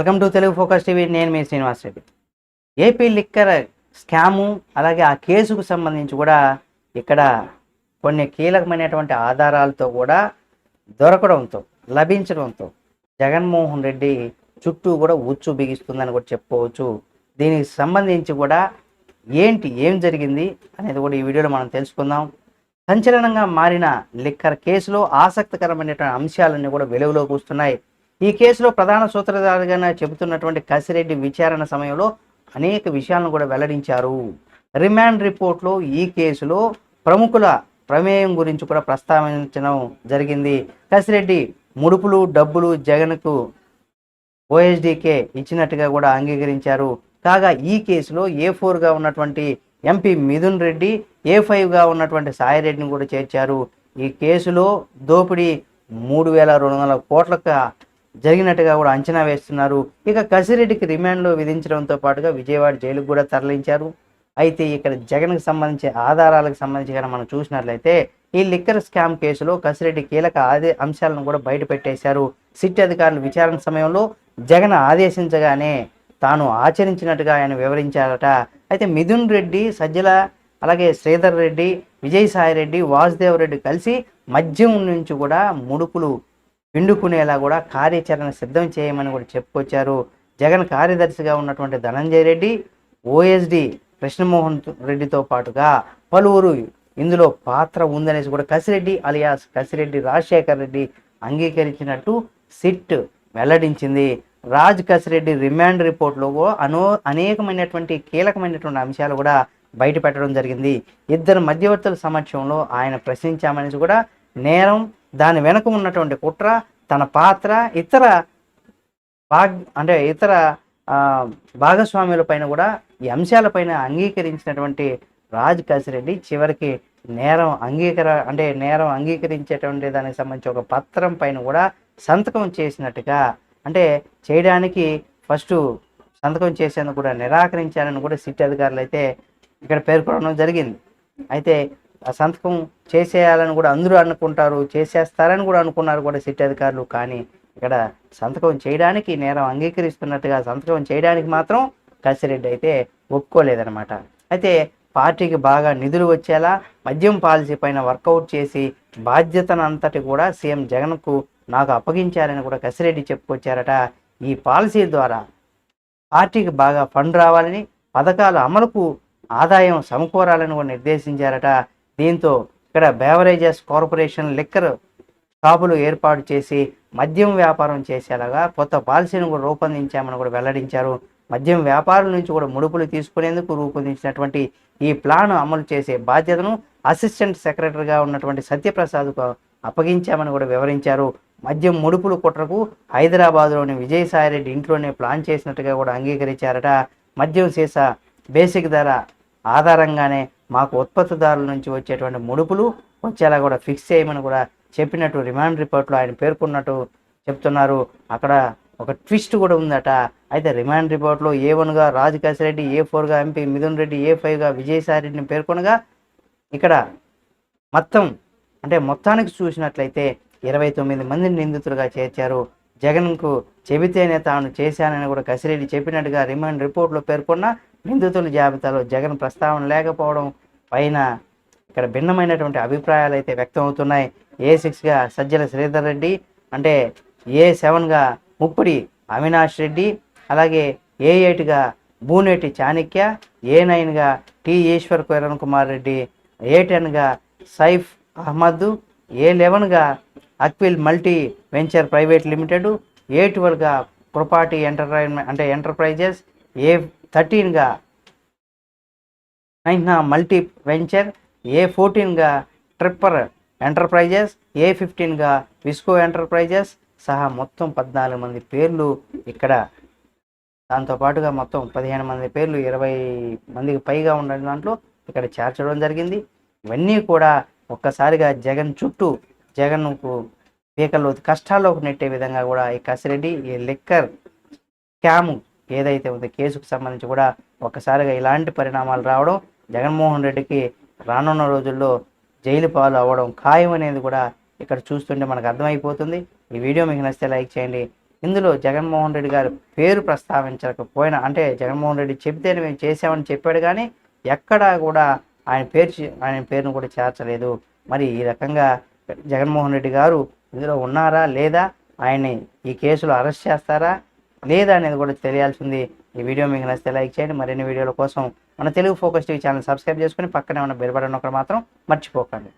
Welcome to Telugu focus TV. నేను మీ Srinivas Reddy. AP liquor scam అలాగే ఆ కేసుకు సంబంధించి కూడా ఇక్కడ కొన్ని కీలకమైనటువంటి ఆధారాలతో కూడా దొరకడంతో లభించడంతో జగన్మోహన్ రెడ్డి చుట్టూ కూడా ఉచ్చు బిగిస్తుందని కూడా చెప్పుకోవచ్చు. దీనికి సంబంధించి కూడా ఏంటి ఏం జరిగింది అనేది కూడా ఈ వీడియోలో మనం తెలుసుకుందాం. సంచలనంగా మారిన లిక్కర్ కేసులో ఆసక్తికరమైనటువంటి అంశాలన్నీ కూడా వెలుగులోకి వస్తున్నాయి. ఈ కేసులో ప్రధాన సూత్రధారిగా చెబుతున్నటువంటి కసిరెడ్డి విచారణ సమయంలో అనేక విషయాలను కూడా వెల్లడించారు. రిమాండ్ రిపోర్ట్లో ఈ కేసులో ప్రముఖుల ప్రమేయం గురించి కూడా ప్రస్తావించడం జరిగింది. కసిరెడ్డి ముడుపులు డబ్బులు జగన్కు ఓఎస్డీకే ఇచ్చినట్టుగా కూడా అంగీకరించారు. కాగా ఈ కేసులో ఏ ఫోర్గా ఉన్నటువంటి ఎంపీ మిథున్ రెడ్డి ఏ ఫైవ్గా ఉన్నటువంటి సాయిరెడ్డిని కూడా చేర్చారు. ఈ కేసులో దోపిడీ మూడు వేల రెండు వందల కోట్లకు జరిగినట్టుగా కూడా అంచనా వేస్తున్నారు. ఇక కసిరెడ్డికి రిమాండ్లో విధించడంతో పాటుగా విజయవాడ జైలుకు కూడా తరలించారు. అయితే ఇక్కడ జగన్కి సంబంధించి ఆధారాలకు సంబంధించి కానీ మనం చూసినట్లయితే ఈ లిక్కర్ స్కామ్ కేసులో కసిరెడ్డి కీలక ఆదే అంశాలను కూడా బయటపెట్టేశారు సిట్ అధికారులు విచారణ సమయంలో జగన్ ఆదేశించగానే తాను ఆచరించినట్టుగా ఆయన వివరించారట. అయితే మిథున్ రెడ్డి సజ్జల అలాగే శ్రీధర్ రెడ్డి విజయసాయి రెడ్డి వాసుదేవ్ రెడ్డి కలిసి మద్యం నుంచి కూడా ముడుపులు పిండుకునేలా కూడా కార్యాచరణ సిద్ధం చేయమని కూడా చెప్పుకొచ్చారు. జగన్ కార్యదర్శిగా ఉన్నటువంటి ధనంజయ రెడ్డి ఓఎస్డి కృష్ణమోహన్ రెడ్డితో పాటుగా పలువురు ఇందులో పాత్ర ఉందనేసి కూడా కసిరెడ్డి అలియాస్ కసిరెడ్డి రాజశేఖర్ రెడ్డి అంగీకరించినట్టు సిట్ వెల్లడించింది. రాజ్ కసిరెడ్డి రిమాండ్ రిపోర్ట్లో అనో అనేకమైనటువంటి కీలకమైనటువంటి అంశాలు కూడా బయట పెట్టడం జరిగింది. ఇద్దరు మధ్యవర్తుల సమక్షంలో ఆయన ప్రశ్నించామనేసి కూడా నేరం దాని వెనుక ఉన్నటువంటి కుట్ర తన పాత్ర ఇతర భాగ్ అంటే ఇతర భాగస్వాముల పైన కూడా ఈ అంశాలపైన అంగీకరించినటువంటి రాజ్ కసిరెడ్డి చివరికి నేరం అంగీకర అంటే నేరం అంగీకరించేటువంటి దానికి సంబంధించి ఒక పత్రం పైన కూడా సంతకం చేసినట్టుగా అంటే చేయడానికి ఫస్ట్ సంతకం చేసేందుకు కూడా నిరాకరించారని కూడా సిటీ అధికారులు అయితే ఇక్కడ పేర్కొనడం జరిగింది. అయితే సంతకం చేసేయాలని కూడా అందరూ అనుకుంటారు చేసేస్తారని కూడా అనుకున్నారు కూడా సిట్ అధికారులు. కానీ ఇక్కడ సంతకం చేయడానికి నేరం అంగీకరిస్తున్నట్టుగా సంతకం చేయడానికి మాత్రం కసిరెడ్డి అయితే ఒప్పుకోలేదనమాట అయితే పార్టీకి బాగా నిధులు వచ్చేలా మద్యం పాలసీ పైన వర్కౌట్ చేసి బాధ్యతను అంతటి కూడా సీఎం జగన్కు నాకు అప్పగించారని కూడా కసిరెడ్డి చెప్పుకొచ్చారట. ఈ పాలసీ ద్వారా పార్టీకి బాగా ఫండ్ రావాలని పథకాల అమలుకు ఆదాయం సమకూరాలని కూడా నిర్దేశించారట. దీంతో ఇక్కడ బేవరేజెస్ కార్పొరేషన్ లిక్కర్ షాపులు ఏర్పాటు చేసి మద్యం వ్యాపారం చేసేలాగా కొత్త పాలసీని కూడా రూపొందించామని కూడా వెల్లడించారు. మద్యం వ్యాపారుల నుంచి కూడా ముడుపులు తీసుకునేందుకు రూపొందించినటువంటి ఈ ప్లాన్ అమలు చేసే బాధ్యతను అసిస్టెంట్ సెక్రటరీగా ఉన్నటువంటి సత్యప్రసాద్కు అప్పగించామని కూడా వివరించారు. మద్యం ముడుపులు కుట్రకు హైదరాబాద్లోని విజయసాయిరెడ్డి ఇంట్లోనే ప్లాన్ చేసినట్టుగా కూడా అంగీకరించారట. మద్యం సీసా బేసిక్ ధర ఆధారంగానే మాకు ఉత్పత్తిదారుల నుంచి వచ్చేటువంటి ముడుపులు వచ్చేలా కూడా ఫిక్స్ చేయమని కూడా చెప్పినట్టు రిమాండ్ రిపోర్ట్లో ఆయన పేర్కొన్నట్టు చెప్తున్నారు. అక్కడ ఒక ట్విస్ట్ కూడా ఉందట. అయితే రిమాండ్ రిపోర్ట్లో ఏ వన్గా రాజకాశి రెడ్డి ఏ ఫోర్గా ఎంపీ మిథున్ రెడ్డి ఏ ఫైవ్గా విజయసాయి రెడ్డిని పేర్కొనగా ఇక్కడ మొత్తం అంటే మొత్తానికి చూసినట్లయితే ఇరవై తొమ్మిది మందిని నిందితులుగా చేర్చారు. జగన్కు చెబితేనే తాను చేశానని కూడా కసిరెడ్డి చెప్పినట్టుగా రిమాండ్ రిపోర్ట్లో పేర్కొన్న నిందితుల జాబితాలో జగన్ ప్రస్తావన లేకపోవడం పైన ఇక్కడ భిన్నమైనటువంటి అభిప్రాయాలు అయితే వ్యక్తం అవుతున్నాయి ఏ సిక్స్గా సజ్జల శ్రీధర్ రెడ్డి అంటే ఏ సెవెన్గా ముప్పుడి అవినాష్ రెడ్డి అలాగే ఏ ఎయిట్గా బూనేటి చాణక్య ఏ నైన్గా టి ఈశ్వర్ కిరణ్ కుమార్ రెడ్డి ఏ టెన్గా Saif Ahmed A లెవెన్గా Aquil multi venture private limited A ట్వెల్వ్గా కృపాటి entertainment అంటే ఎంటర్ప్రైజెస్ ఏ థర్టీన్గా నైన్హా మల్టీ వెంచర్ ఏ ఫోర్టీన్గా ట్రిప్పర్ ఎంటర్ప్రైజెస్ ఏ ఫిఫ్టీన్గా విస్కో ఎంటర్ప్రైజెస్ సహా మొత్తం పద్నాలుగు మంది పేర్లు ఇక్కడ. దాంతో పాటుగా మొత్తం పదిహేను మంది పేర్లు ఇరవై మందికి పైగా ఉన్న దాంట్లో ఇక్కడ చేర్చడం జరిగింది. ఇవన్నీ కూడా ఒక్కసారిగా జగన్ చుట్టూ జగన్కు పీకల్లో కష్టాల్లోకి నెట్టే విధంగా కూడా ఈ కసిరెడ్డి ఈ లిక్కర్ స్కామ్ ఏదైతే ఉందో కేసుకు సంబంధించి కూడా ఒక్కసారిగా ఇలాంటి పరిణామాలు రావడం జగన్మోహన్ రెడ్డికి రానున్న రోజుల్లో జైలు పాలు అవ్వడం ఖాయం అనేది కూడా ఇక్కడ చూస్తుంటే మనకు అర్థమైపోతుంది. ఈ వీడియో మీకు నచ్చితే లైక్ చేయండి. ఇందులో జగన్మోహన్ రెడ్డి గారి పేరు ప్రస్తావించకపోయినా అంటే జగన్మోహన్ రెడ్డి చెబితేనే మేము చేసామని చెప్పాడు కానీ ఎక్కడా కూడా ఆయన పేరు ఆయన పేరును కూడా చేర్చలేదు. మరి ఈ రకంగా జగన్మోహన్ రెడ్డి గారు ఇందులో ఉన్నారా లేదా? ఆయన్ని ఈ కేసులో అరెస్ట్ చేస్తారా లేదా అనేది కూడా తెలియాల్సింది. ఈ వీడియో మీకు నచ్చితే లైక్ చేయండి. మరిన్ని వీడియోల కోసం మన Telugu focus TV channel subscribe చేసుకుని పక్కనే ఉన్న బెల్ బటన్ ఒకటి మాత్రం మర్చిపోకండి.